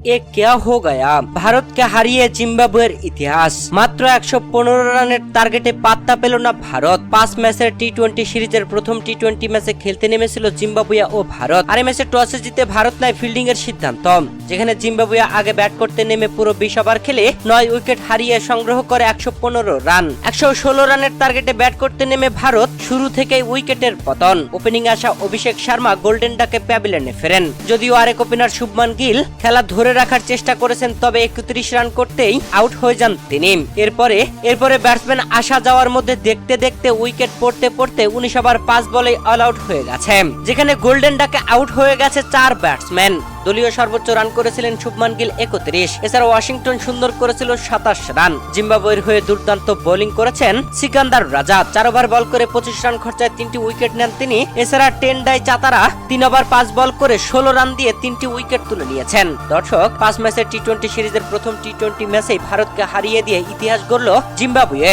এ কেয়া হো গয়া ভারতকে হারিয়ে জিম্বাবুয়ের ইতিহাস মাত্র একশো পনেরো রানের টার্গেটে পাত্তা পেল না ভারত। পাঁচ ম্যাচের টি টোয়েন্টি সিরিজের প্রথম টি টোয়েন্টি ম্যাচে খেলতে নেমেছিল জিম্বাবুয়া ও ভারত। আর ম্যাচে টসে জিতে ভারত নেয় ফিল্ডিং এর সিদ্ধান্ত। যেখানে জিম্বাবুয়া আগে ব্যাট করতে নেমে পুরো বিশ ওভার খেলে নয় উইকেট হারিয়ে সংগ্রহ করে একশো পনেরো রান। একশো ষোলো রানের টার্গেটে ব্যাট করতে নেমে ভারত শুরু থেকেই উইকেটের পতন। ওপেনিং আসা অভিষেক শর্মা গোল্ডেন ডাকে প্যাভিলিয়নে ফেরেন। যদিও আরেক ওপেনার শুভমান গিল, খেলা ধরে রাখার চেষ্টা করেছেন, তবে একত্রিশ রান করতেই আউট হয়ে যান তিনি। এরপরে এরপরে ব্যাটসম্যান আসা যাওয়ার মধ্যে দেখতে দেখতে উইকেট পড়তে পড়তে উনিশ ওভার পাঁচ বলে অল আউট হয়ে গেছে, যেখানে গোল্ডেন ডাকে আউট হয়ে গেছে চার ব্যাটসম্যান। দলীয় সর্বোচ্চ রান করেছিলেন শুভমান গিল একত্রিশ। এছাড়া ওয়াশিংটন সুন্দর করেছিল সাতাশ রান। জিম্বাবুয়ের হয়ে দুর্দান্ত বোলিং করেছেন সিকান্দার রাজা। চার ওভার বল করে পঁচিশ রান খরচায় তিনটি উইকেট নেন তিনি। এছাড়া টেন্ডাই চাতারা তিন ওভার পাঁচ বল করে ষোলো রান দিয়ে তিনটি উইকেট তুলে নিয়েছেন। দর্শক, পাঁচ ম্যাচের টি টোয়েন্টি সিরিজের প্রথম টি টোয়েন্টি ম্যাচেই ভারতকে হারিয়ে দিয়ে ইতিহাস গড়ল জিম্বাবুয়ে।